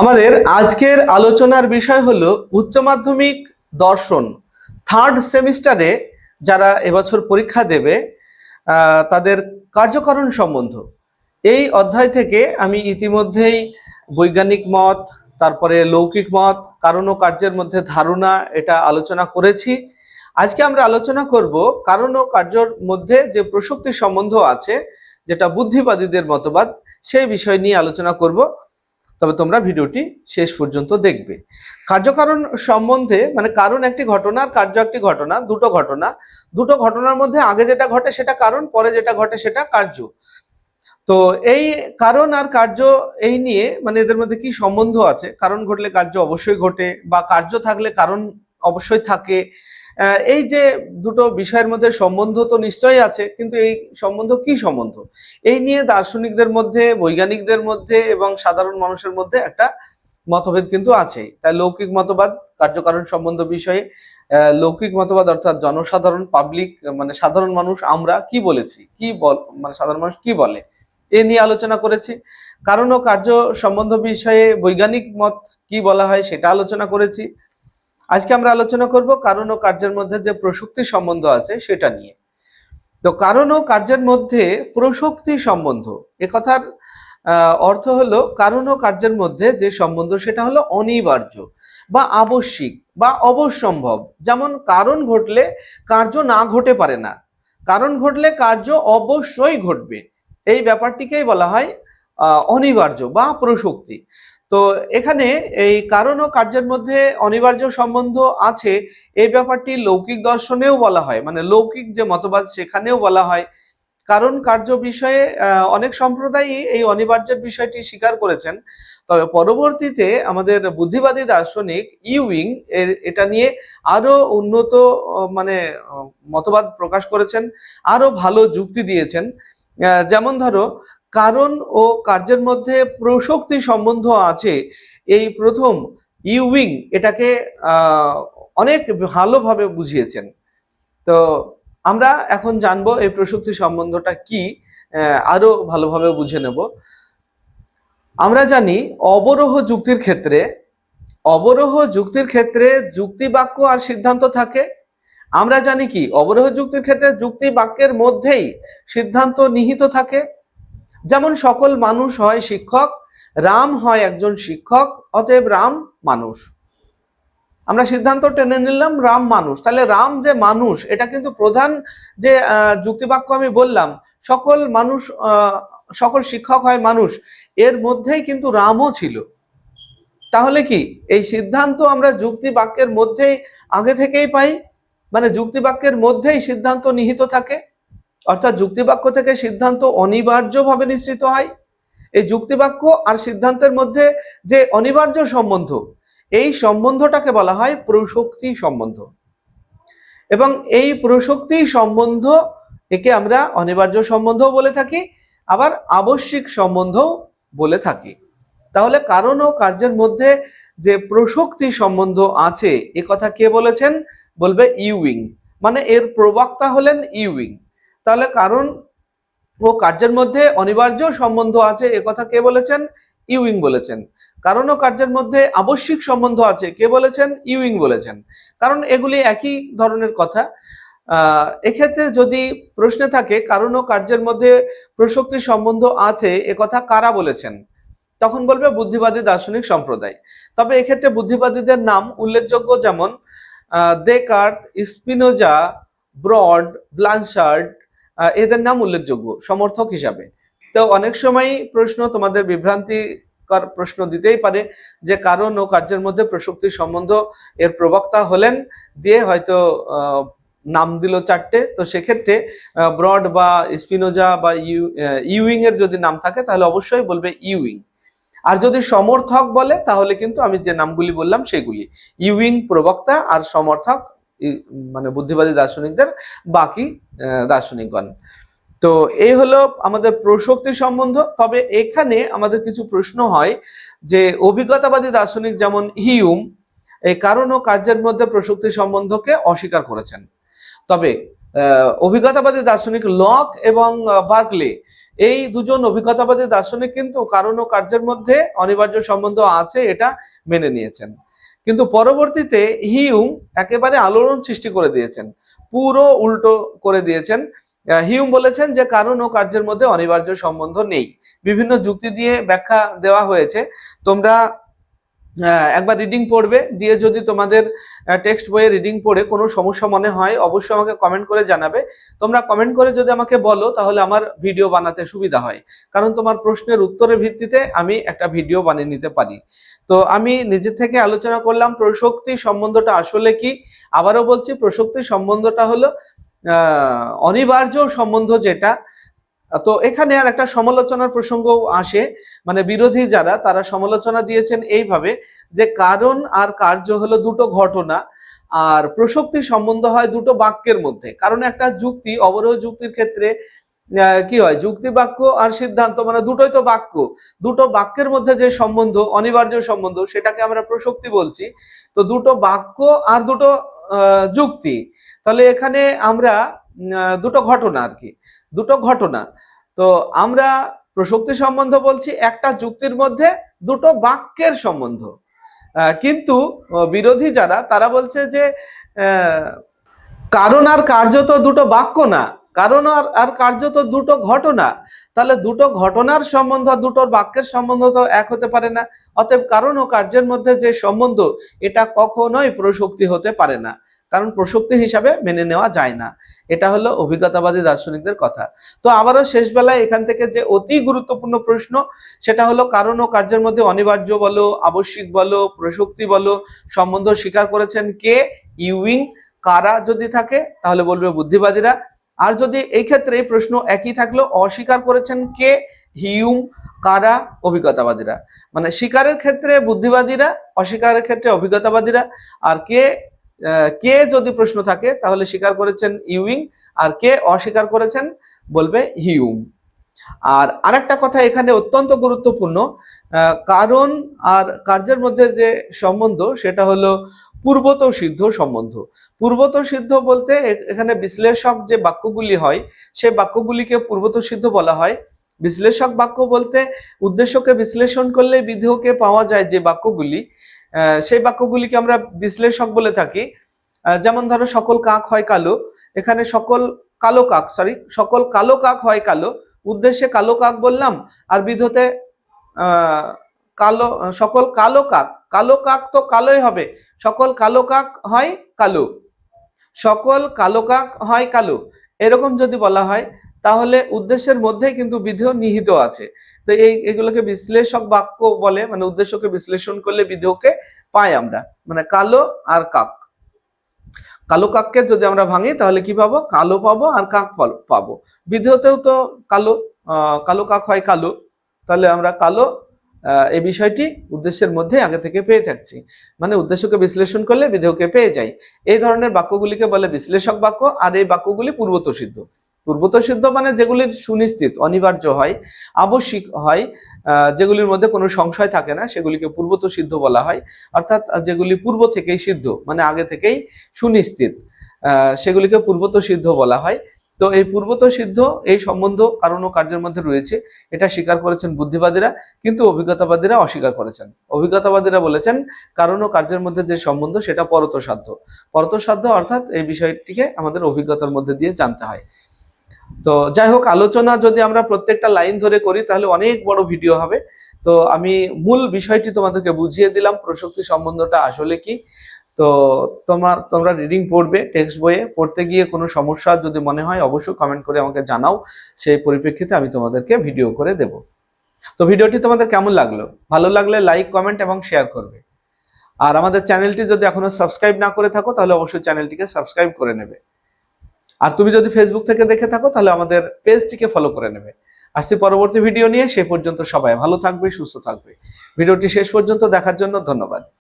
আমাদের আজকের আলোচনার বিষয় হলো উচ্চ মাধ্যমিক দর্শন। থার্ড সেমিস্টারে যারা এবছর পরীক্ষা দেবে তাদের কার্যকরণ সম্বন্ধ। এই অধ্যায় থেকে আমি ইতিমধ্যেই বৈজ্ঞানিক মত, তারপরে লৌকিক মত, কারণ ও কার্যের মধ্যে ধারণা, এটা আলোচনা করেছি। আজকে আমরা আলোচনা করব কারণ ও কার্যর মধ্যে যে প্রসক্তি সম্বন্ধ আছে, যেটা বুদ্ধিবাদীদের মতবাদ, সেই বিষয় নিয়ে আলোচনা করব। তবে তোমরা ভিডিওটি শেষ পর্যন্ত দেখবে। কার্যকারণ সম্বন্ধে মানে কারণ একটি ঘটনা আর কার্য একটি ঘটনা, দুটো ঘটনা। দুটো ঘটনার মধ্যে আগে যেটা ঘটে সেটা কারণ, পরে যেটা ঘটে সেটা কার্য। তো এই কারণ আর কার্য এই নিয়ে মানে এদের মধ্যে কি সম্বন্ধ আছে? কারণ ঘটলে কার্য অবশ্যই ঘটে বা কার্য থাকলে কারণ অবশ্যই থাকে। এই যে দুটো বিষয়ের মধ্যে সম্বন্ধ তো নিশ্চয়ই আছে, কিন্তু এই সম্বন্ধ কি সম্বন্ধ? এই নিয়ে দার্শনিকদের মধ্যে, বৈজ্ঞানিকদের মধ্যে এবং সাধারণ মানুষের মধ্যে একটা মতভেদ কিন্তু আছে। তাই লৌকিক মতবাদ, কার্যকারণ সম্বন্ধ বিষয়ে লৌকিক মতবাদ অর্থাৎ জনসাধারণ পাবলিক মানে সাধারণ মানুষ, আমরা কি বলেছি? কি বল মানে সাধারণ মানুষ কি বলে? এ নিয়ে আলোচনা করেছি। কারণ ও কার্য সম্বন্ধ বিষয়ে বৈজ্ঞানিক মত কি বলা হয় সেটা আলোচনা করেছি। আজকে আমরা আলোচনা করব কারণ ও কার্যের মধ্যে যে প্রসক্তি সম্বন্ধ আছে সেটা নিয়ে। তো কারণ ও কার্যের মধ্যে প্রসক্তি সম্বন্ধ, এ কথার অর্থ হলো কারণ ও কার্যের মধ্যে যে সম্বন্ধ সেটা হলো অনিবার্য বা আবশ্যিক বা অবশ্যম্ভব যেমন কারণ ঘটলে কার্য না ঘটে পারে না। কারণ ঘটলে কার্য অবশ্যই ঘটবে। এই ব্যাপারটিকেই বলা হয় অনিবার্য বা প্রসক্তি। তো এখানে এই কারণ ও কার্যের মধ্যে অনিবার্য সম্বন্ধ আছে, এই ব্যাপারটি লৌকিক দর্শনেও বলা হয় মানে লৌকিক যে মতবাদ সেখানেও বলা হয়। কারণ কার্য বিষয়ে অনেক সম্প্রদায়ই এই অনিবার্যের বিষয়টি স্বীকার করেছেন। তবে পরবর্তীতে আমাদের বুদ্ধিবাদী দার্শনিক ইউইং এর এটা নিয়ে আরও উন্নত মানে মতবাদ প্রকাশ করেছেন আরও ভালো যুক্তি দিয়েছেন। যেমন ধরো কারণ ও কার্যের মধ্যে প্রশক্তি সম্বন্ধ আছে। এই প্রথম ইউইং এটাকে অনেক ভালোভাবে বুঝিয়েছেন। তো আমরা এখন জানব এই প্রশক্তি সম্বন্ধটা কি আহ, আরও ভালোভাবে বুঝে নেব। আমরা জানি অবরোহ যুক্তির ক্ষেত্রে অবরোহ যুক্তির ক্ষেত্রে যুক্তি বাক্য আর সিদ্ধান্ত থাকে। আমরা জানি কি অবরোহ যুক্তির ক্ষেত্রে যুক্তি বাক্যের মধ্যেই সিদ্ধান্ত নিহিত থাকে। যেমন সকল মানুষ হয় শিক্ষক, রাম হয় একজন শিক্ষক, অতএব রাম মানুষ। আমরা সিদ্ধান্ত টেনে নিলাম রাম মানুষ। তাহলে রাম যে মানুষ, এটা কিন্তু প্রধান যে যুক্তিবাক্য আমি বললাম, সকল মানুষ সকল শিক্ষক হয় মানুষ, এর মধ্যেই কিন্তু রামও ছিল। তাহলে কি, এই সিদ্ধান্ত আমরা যুক্তি বাক্যের মধ্যেই আগে থেকেই পাই? মানে যুক্তি বাক্যের মধ্যেই সিদ্ধান্ত নিহিত থাকে? অর্থাৎ যুক্তিবাক্য থেকে সিদ্ধান্ত অনিবার্যভাবে নিশ্চিত হয়। এই যুক্তিবাক্য আর সিদ্ধান্তের মধ্যে যে অনিবার্য সম্বন্ধ, এই সম্বন্ধটাকে বলা হয় প্রসক্তি সম্বন্ধ। এবং এই প্রসক্তি সম্বন্ধ একে আমরা অনিবার্য সম্বন্ধও বলে থাকি, আবার আবশ্যিক সম্বন্ধও বলে থাকি। তাহলে কারণ ও কার্যের মধ্যে যে প্রসক্তি সম্বন্ধ আছে, এ কথা কে বলেছেন? বলবে ইউইং। মানে এর প্রবক্তা হলেন ইউইং। তাহলে কারণ ও কার্যের মধ্যে অনিবার্য সম্বন্ধ আছে কথা কে বলেছেন? ইউইং বলেছেন। কারণ ও কার্যের মধ্যে আবশ্যিক সম্বন্ধ আছে, কে বলেছেন? ইউইং বলেছেন। কারণ এগুলি একই ধরনের কথা। এক্ষেত্রে যদি প্রশ্নে থাকে, কারণ ও কার্যের মধ্যে প্রসক্তি সম্বন্ধ আছে কথা কারা বলেছেন? তখন বলবে বুদ্ধিবাদী দার্শনিক সম্প্রদায়। তবে এক্ষেত্রে বুদ্ধিবাদীদের নাম উল্লেখযোগ্য যেমন দেকার্ট স্পিনোজা, ব্রড, ব্লানশার্ড এদের নাম উল্লেখযোগ্য, সমর্থক হিসাবে। তো অনেক সময় প্রশ্ন তোমাদের বিভ্রান্তিকর প্রশ্ন দিতেই পারে যে কারণ ও কার্যের মধ্যে প্রসক্তি সম্বন্ধ এর প্রবক্তা হলেন, দিয়ে হয়তো নাম দিল চারটে। তো সেক্ষেত্রে ব্রড বা স্পিনোজা বা ইউ ইউইং এর যদি নাম থাকে, তাহলে অবশ্যই বলবে ইউইং। আর যদি সমর্থক বলে, তাহলে কিন্তু আমি যে নামগুলি বললাম, সেগুলি। ইউইং প্রবক্তা আর সমর্থক মানে বুদ্ধিবাদী দার্শনিকদের বাকি দার্শনিকগণ। তো এই হলো আমাদের প্রশক্তি সম্বন্ধ। তবে এখানে আমাদের কিছু প্রশ্ন হয় যে, অভিজ্ঞতাবাদী দার্শনিক যেমন হিউম এই কারণ ও কার্যের মধ্যে প্রশক্তি সম্বন্ধকে অস্বীকার করেছেন। তবে অভিজ্ঞতাবাদী দার্শনিক লক এবং বার্কলে, এই দুজন অভিজ্ঞতাবাদী দার্শনিক কিন্তু কারণ ও কার্যের মধ্যে অনিবার্য সম্বন্ধ আছে, এটা মেনে নিয়েছেন। কিন্তু পরবর্তীতে হিউম একেবারে আলোড়ন সৃষ্টি করে দিয়েছেন, পুরো উল্টো করে দিয়েছেন। হিউম বলেছেন যে কারণ ও কার্যের মধ্যে অনিবার্য সম্বন্ধ নেই। বিভিন্ন যুক্তি দিয়ে ব্যাখ্যা দেওয়া হয়েছে। তোমরা একবার রিডিং পড়বে, দিয়ে যদি তোমাদের টেক্সট বইয়ে রিডিং পড়ে, কোনো সমস্যা মনে হয়, অবশ্যই আমাকে কমেন্ট করে জানাবে। তোমরা কমেন্ট করে যদি আমাকে বলো, তাহলে আমার ভিডিও বানাতে সুবিধা হয়। কারণ তোমার প্রশ্নের উত্তরের ভিত্তিতে আমি একটা ভিডিও বানিয়ে নিতে পারি। তো আমি নিজে থেকে আলোচনা করলাম, প্রসক্তি সম্বন্ধটা আসলে কি? আবারও বলছি, প্রসক্তি সম্বন্ধটা হলো অনিবার্য সম্বন্ধ যেটা তো এখানে আর একটা সমালোচনার প্রসঙ্গ আসে। মানে বিরোধী যারা, তারা সমালোচনা দিয়েছেন এইভাবে যে কারণ আর কার্য হলো দুটো ঘটনা, আর প্রসক্তি সম্বন্ধ হয় দুটো বাক্যের মধ্যে। কারণ একটা যুক্তি, অবরোহ যুক্তির ক্ষেত্রে কি হয়? যুক্তি বাক্য আর সিদ্ধান্ত মানে দুটোই তো বাক্য। দুটো বাক্যের মধ্যে যে সম্বন্ধ, অনিবার্য সম্বন্ধ, সেটাকে আমরা প্রসক্তি বলছি। তো দুটো বাক্য আর দুটো যুক্তি। তাহলে এখানে আমরা দুটো ঘটনা আর কি। দুটো ঘটনা। তো আমরা প্রসক্তি সম্বন্ধ বলছি, একটা যুক্তির মধ্যে, দুটো বাক্যের সম্বন্ধ। কিন্তু বিরোধী যারা, তারা বলছে যে কারণ আর কার্য তো দুটো বাক্য না। কারণ আর আর কার্য তো দুটো ঘটনা। তাহলে দুটো ঘটনার সম্বন্ধ আর দুটো বাক্যের সম্বন্ধ তো এক হতে পারে না। অতএব কারণ ও কার্যের মধ্যে যে সম্বন্ধ, এটা কখনোই প্রসক্তি হতে পারে না। কারণ প্রসক্তি হিসাবে মেনে নেওয়া যায় না। এটা হলো অভিজ্ঞতাবাদী দার্শনিকদের কথা। তো আবারও শেষ বেলায় এখান থেকে যে অতি গুরুত্বপূর্ণ প্রশ্ন, সেটা হলো কারণ ও কার্যের মধ্যে অনিবার্য বলো, আবশ্যিক বলো, প্রসক্তি বলো, সম্বন্ধ স্বীকার করেছেন কে? ইউইং। কারা যদি থাকে, তাহলে বলবে বুদ্ধিবাদীরা। আর যদি এই ক্ষেত্রে এই প্রশ্ন একই থাকল, অস্বীকার করেছেন কে? হিউম কারা? অভিজ্ঞতাবাদীরা। মানে স্বীকারের ক্ষেত্রে বুদ্ধিবাদীরা, অস্বীকারের ক্ষেত্রে অভিজ্ঞতাবাদীরা। আর কে? কে যদি প্রশ্ন থাকে, তাহলে স্বীকার করেছেন ইউইং, আর কে অস্বীকার করেছেন বলবে হিউম। আর আরেকটা কথা এখানে অত্যন্ত গুরুত্বপূর্ণ কারণ আর কার্যের মধ্যে যে সম্বন্ধ, সেটা হলো পূর্বত সিদ্ধ সম্বন্ধ। পূর্বত সিদ্ধ বলতে এখানে বিশ্লেষক যে বাক্যগুলি হয়, সেই বাক্যগুলিকে পূর্বত সিদ্ধ বলা হয়। বিশ্লেষক বাক্য বলতে উদ্দেশ্যকে বিশ্লেষণ করলে বিধেয়কে পাওয়া যায় যে বাক্যগুলি। সেই বাক্যগুলিকে আমরা বিশ্লেষক বলে থাকি। যেমন ধরো, সকল কাক হয় কালো। এখানে সকল কালো কাক সরি সকল কালো কাক হয় কালো। উদ্দেশ্যে কালো কাক বললাম, আর বিধতে কালো, সকল কালো কাক। কালো কাক তো কালোই হবে। সকল কালো কাক হয় কালো। সকল কালো কাক হয় কালো। এরকম যদি বলা হয় তাহলে উদ্দেশ্যের মধ্যেই কিন্তু বিধেয় নিহিত আছে। তো এই, এগুলোকে বিশ্লেষক বাক্য বলে মানে উদ্দেশ্যকে বিশ্লেষণ করলে বিধেয়কে পাই আমরা মানে কালো আর কাক। কালো কাককে যদি আমরা ভাঙি, তাহলে কি পাবো? কালো পাবো আর কাক পাবো। বিধেয়তেও তো কালো কালো কাক হয় কালো। তাহলে আমরা কালো এই বিষয়টি উদ্দেশ্যের মধ্যে আগে থেকে পেয়ে থাকছি। মানে উদ্দেশ্যকে বিশ্লেষণ করলে বিধেয়কে পেয়ে যাই। এই ধরনের বাক্যগুলিকে বলে বিশ্লেষক বাক্য, আর এই বাক্যগুলি পূর্বত সিদ্ধ পূর্বত সিদ্ধ মানে যেগুলি সুনিশ্চিত, অনিবার্য হয়, আবশ্যিক হয় যেগুলির মধ্যে কোনো সংশয় থাকে না, সেগুলিকে পূর্বত সিদ্ধ বলা হয়। অর্থাৎ যেগুলি পূর্ব থেকেই সিদ্ধ মানে আগে থেকেই সুনিশ্চিত সেগুলিকে পূর্বত সিদ্ধ বলা হয়। তো এই পূর্বত সিদ্ধ, এই সম্বন্ধ কারণ ও কার্যের মধ্যে রয়েছে, এটা স্বীকার করেছেন বুদ্ধিবাদীরা, কিন্তু অভিজ্ঞতাবাদীরা অস্বীকার করেছেন। অভিজ্ঞতাবাদীরা বলেছেন, কারণ ও কার্যের মধ্যে যে সম্বন্ধ, সেটা পরতসাধ্য। পরতসাধ্য অর্থাৎ এই বিষয়টিকে আমাদের অভিজ্ঞতার মধ্যে দিয়ে জানতে হয়। তো যাই হোক, আলোচনা যদি আমরা প্রত্যেকটা লাইন ধরে করি, তাহলে অনেক বড় ভিডিও হবে। তো আমি মূল বিষয়টি তোমাদেরকে বুঝিয়ে দিলাম, প্রসক্তি সম্বন্ধটা আসলে কি। তো তোমার, তোমরা রিডিং পড়বে টেক্সট বইয়ে। পড়তে গিয়ে কোনো সমস্যা যদি মনে হয়, অবশ্যই কমেন্ট করে আমাকে জানাও। সেই পরিপ্রেক্ষিতে আমি তোমাদেরকে ভিডিও করে দেব। তো ভিডিওটি তোমাদের কেমন লাগল? ভালো লাগলে লাইক কমেন্ট এবং শেয়ার করবে। আর আমাদের চ্যানেলটি যদি এখনও সাবস্ক্রাইব না করে থাকো, তাহলে অবশ্যই চ্যানেলটিকে সাবস্ক্রাইব করে নেবে। আর তুমি যদি ফেসবুক থেকে দেখে থাকো, তাহলে আমাদের পেজটিকে ফলো করে নেবে। আসছি পরবর্তী ভিডিও নিয়ে, সে পর্যন্ত সবাই ভালো থাকবে, সুস্থ থাকবে। ভিডিওটি শেষ পর্যন্ত দেখার জন্য ধন্যবাদ।